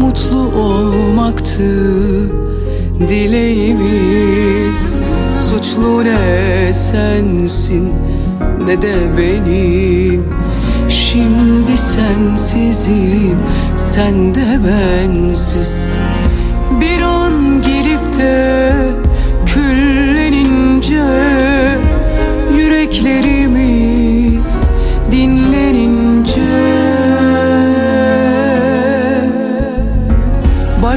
Mutlu olmaktı. Dileğimiz Suçlu ne sensin ne de benim. Şimdi sensizim sen de bensiz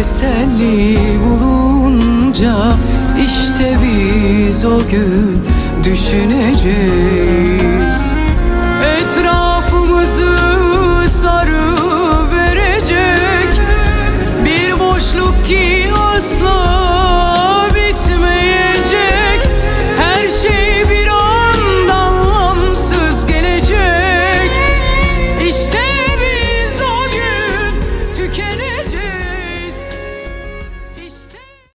teselli bulunca işte biz o gün düşüneceğiz. Etraf